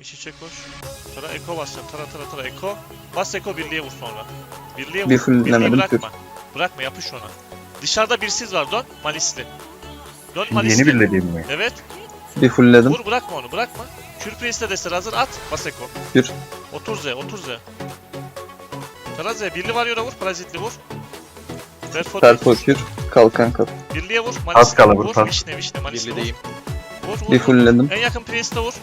İç içe koş. Tara eko basacağım. Tara tara tara eko. Bas eko birliğe vur sonra. Birliğe vur. Bir Birliği bırakma. Bırakma yapış ona. Dışarıda birsiz var dön. Malisli. Dön Malisli. Yeni birlediğim mi? Evet. Bir fullledim. Vur bırakma onu bırakma. Kürpriest'e de hazır at. Bas eko. Kür. Otur Z otur Z. Tara Z. Birli var yora vur. Parazitli vur. Perfo Perpo kür. Kalkan kap. Birliğe vur. Az Malisli kala vur. Vişne vişne Malisli vur. Birlideyim. Vur vur. Bir fullledim. En yakın Priest'e vur.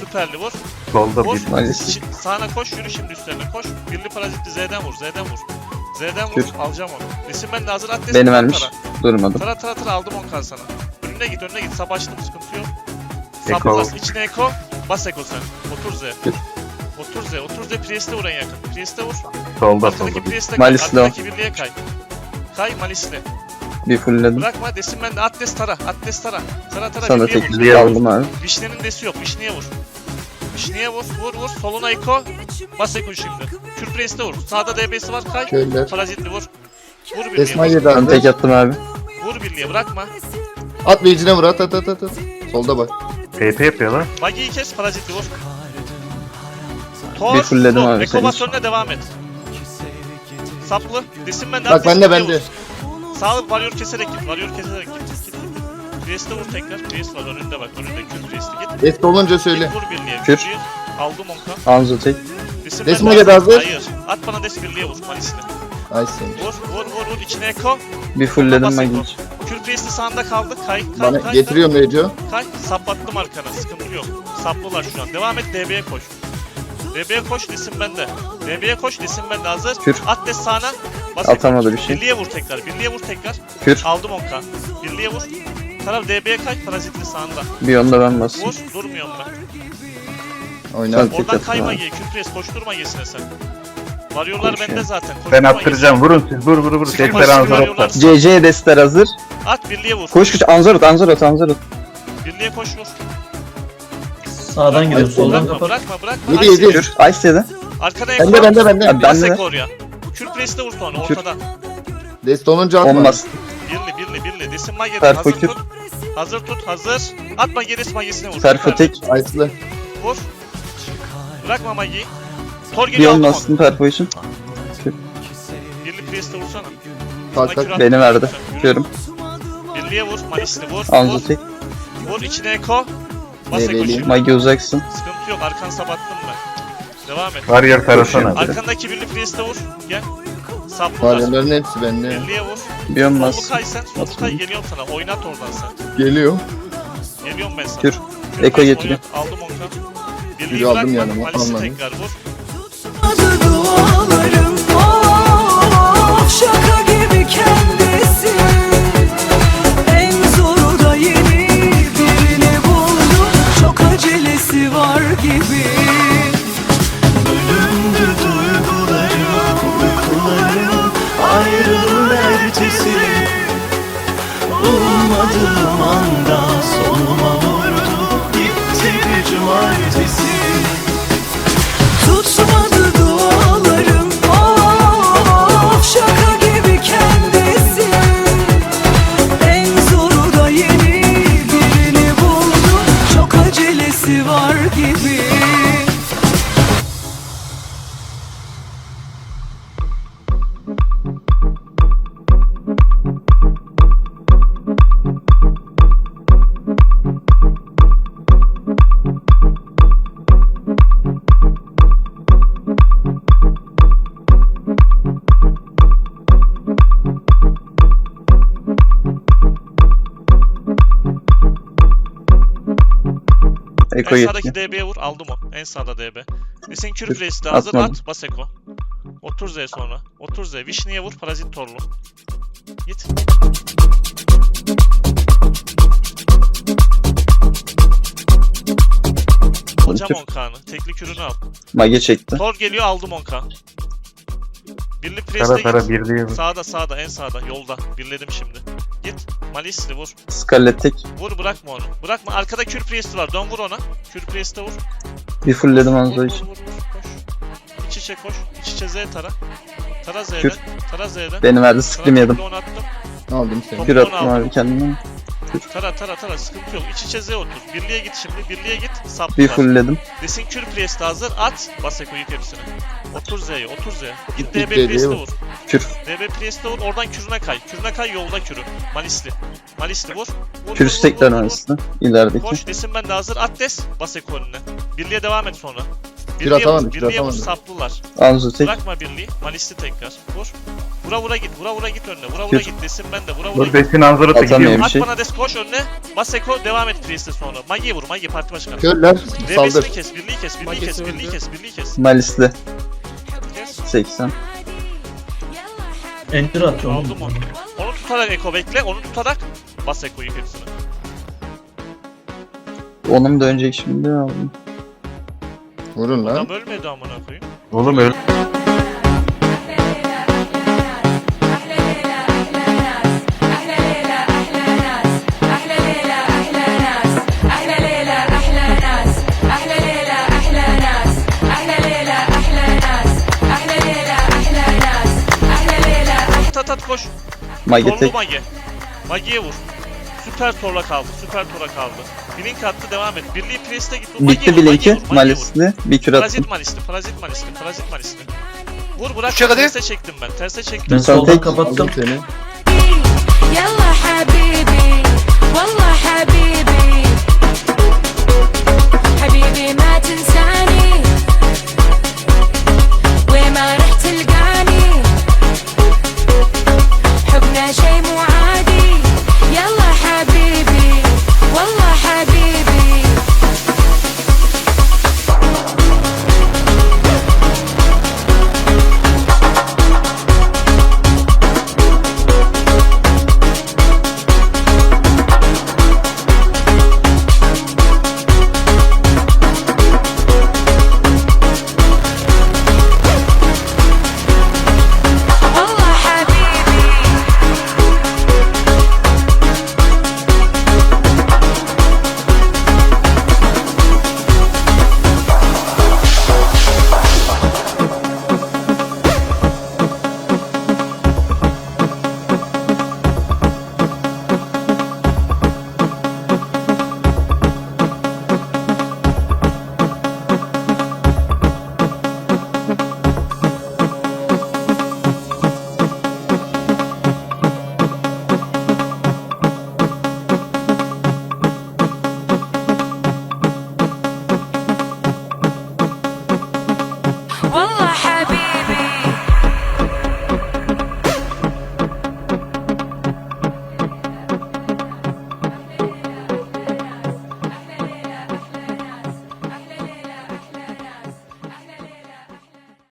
Süperli vur. Solda Vur. bir. Şi- Sağına koş yürü şimdi üstlerine koş. Birli parazitli Z'den vur. Z'den vur. Z'den vur. Kür. Alacağım onu. Resim ben de hazır at. desin, Beni vermiş. tara. Durmadım. Tara tara tara aldım 10 kan sana. Önüne git önüne git. Sap açtım sıkıntı yok. Bas. İçine eko. Bas eko sen. Otur Z. Kür. Otur Z. Otur Z. Priest'e vur en yakın. Priest'e vur. Solda solda. Priest'e kay. Malisli. Arkadaki birliğe kay. Kay Malisli. Bir fullledim. Bırakma desin ben de Atlas tara. Atlas tara. Tara tara Sana birliğe vur. aldım abi. Vişnenin desi yok. Vişneye vur. Vişneye vur. Vur vur. Soluna Eko. Bas Eko şimdi. Kürpres'te vur. Sağda DB'si var. Kay. Köyler. Parazitli vur. Vur birliğe. Esma Vur. yedi Ben abi. tek attım abi. vur birliğe. Bırakma. At beycine vur at at at at. at. Solda bak. TP yapıyor lan. Magi'yi kes. Parazitli vur. Bir Tor. fullledim vur. abi Eko senin bas için. önüne devam et. Saplı. Desin ben de. Bak bende bende. Sağ varıyor keserek git. Varıyor keserek git. Priest'e vur tekrar. Priest var önünde bak. Önünde kür Priest'i git. Est olunca söyle. Vur birliğe. Kür. Bir. Aldım onka. Anzo tek. Desin Resmi ben de- geldi hazır. Hayır. At bana des birliğe vur. Malisli. Ay sen. Vur vur vur vur içine eko. Bir fullledim Magi. Eko. Kür Priest'i sağında kaldı. Kay kay Bana kay. getiriyorum Neco. Kay. Saplattım arkana. Sıkıntı yok. Saplılar şu an. Devam et DB'ye koş. DB'ye koş desin bende. DB'ye koş desin bende hazır. Kür. At des sağına. Bas. Atamadı bir şey. Birliğe vur tekrar. Birliğe vur tekrar. Kür. Aldım onka. Birliğe vur. Taraf DB'ye kay. Parazitli sağında. Bir onda ben bastım. Vur. Durmuyorum ben. Oyna. Sen- Tek Oradan kayma. Kür Priest koşturma giyesine sen. Varıyorlar Koşuyor. bende zaten. Ben Koşturma attıracağım. Vurun siz. Vur vur vur. Sıkı Tek başı falan varıyorlar. zaraplar. CC destler hazır. At birliğe vur. Koş koş Anzorot Anzorot Anzorot. Birliğe koş vur. Sağdan gidiyor, soldan Bırakma kapat. bırakma bırakma. Yedi, Ice yedi. Ice yedi. Arkada Bende Eko. bende bende. Abi, Bas bende de. Oraya. Kür Priest'e vur sonra Kür. ortada. Dest olunca atma. Bastım. Birli birli birli. Desin Mage'den Perfo hazır kür. tut. Hazır tut hazır. Atma gerisi Mage'sine vur. Süper. tek. Ice'lı. Vur. Bırakma Mage'yi. Tor Bir geliyor on aldım onu. için. Birli Priest'e vursana. Kalk. at. Beni verdi. Körüm. Birliğe vur. Malisli vur. Vur. Vur içine Eko. Bas Eko Nereli? şimdi. Magi uzaksın. Sıkıntı yok. Arkan sabattım ben. Devam et. Var yer tarasana. Arkandaki birli Priest'e vur. Gel. Saplılar. Varyoların hepsi bende. Birliğe vur. Sollu bastım. kay sen. Sollu kay geliyorum sana. Oynat oradan sen. Geliyor. Geliyorum ben sana. Kür. Eko kaç, getiriyor. oynat. Aldım onka. Birliği aldım bırakma. yanıma, Malis'i tekrar vur. Eko en sağdaki yetti. DB'ye vur. Aldım o. En sağda DB. Desin kür Kür. Priest'e hazır Atmadım. at. Bas Eko. Otur Z sonra. Otur Z. Vişni'ye vur. Parazit torlu. Git. Alacağım Kür. 10k'nı. Tekli kürünü al. Magi çekti. Tor geliyor aldım 10k. Birli Tara Priest'e tara git. birliğe vur. Sağda sağda en sağda yolda. Birledim şimdi. Git. Malisli vur. Scarlet tek. Vur bırakma onu. Bırakma arkada kür Priest var. Dön vur ona. Kür Priest'e vur. Bir fullledim Vur, Anzo vur, için. vur, vur, koş. İç içe koş. İç içe Z tara. Tara Z'den. Kür. Tara Z'den. Beni verdi sıktım yedim. onu attım. Aldım seni. Kür Onu attım aldım. abi kendime. kür. Tara tara tara sıkıntı yok. İç içe Z otur. Birliğe git şimdi. Birliğe git. Bir Saplar. fullledim. Desin kür priest hazır. At. Bas Eko yık hepsini. Otur Z'ye. Otur Z'ye. Git Git DB DB'ye priest'e vur. vur. Kür. DB priest'e vur. Oradan kürüne kay. Kürüne kay yolda kürü. Malisli. Malisli vur. vur Kürüs vur, tekrar arasında. İlerideki. Koş desin ben de hazır. At des. Bas Eko önüne. Birliğe devam et sonra. Kür Birliğe atamadım, vur. kür Birliğe vur. Saplılar. Anzu tek. Bırakma birliği. Malisli tekrar. Vur. Vura vura git. Vura vura git önüne. Vura vura Kür. git desin ben de. Vura vura Dur git. Desin Anzor'a da gidiyor. At şey. bana des koş önüne. Bas devam et priest'e sonra. Magi'ye vur. Magi parti başkanı. Körler. DB'sini Saldır. kes. Birliği kes. Birliği kes. Birliği kes. Birliği kes. Malisli. Kes. 80. Enter atıyor. Aldım onu. Onu tutarak Eko bekle. Onu tutarak bas Eko'yu hepsini. Onun da önceki şimdi aldım. Vurun lan. Adam ölmedi amına koyayım. Oğlum öyle. koş. Magi tek. Magi. Magi'ye vur. Süper torla kaldı. Süper tora kaldı. Blink attı devam et. Birliği Priest'e gitti. Bitti Blink'i. Malisli. Bir kür attım. Parazit Malisli. Parazit Malisli. Parazit Malisli. Vur bırak. Uçak hadi. Terse çektim ben. Terse çektim. Ben soldan kapattım seni. Yallah habibi. Vallah habibi. Habibi ma tinsani.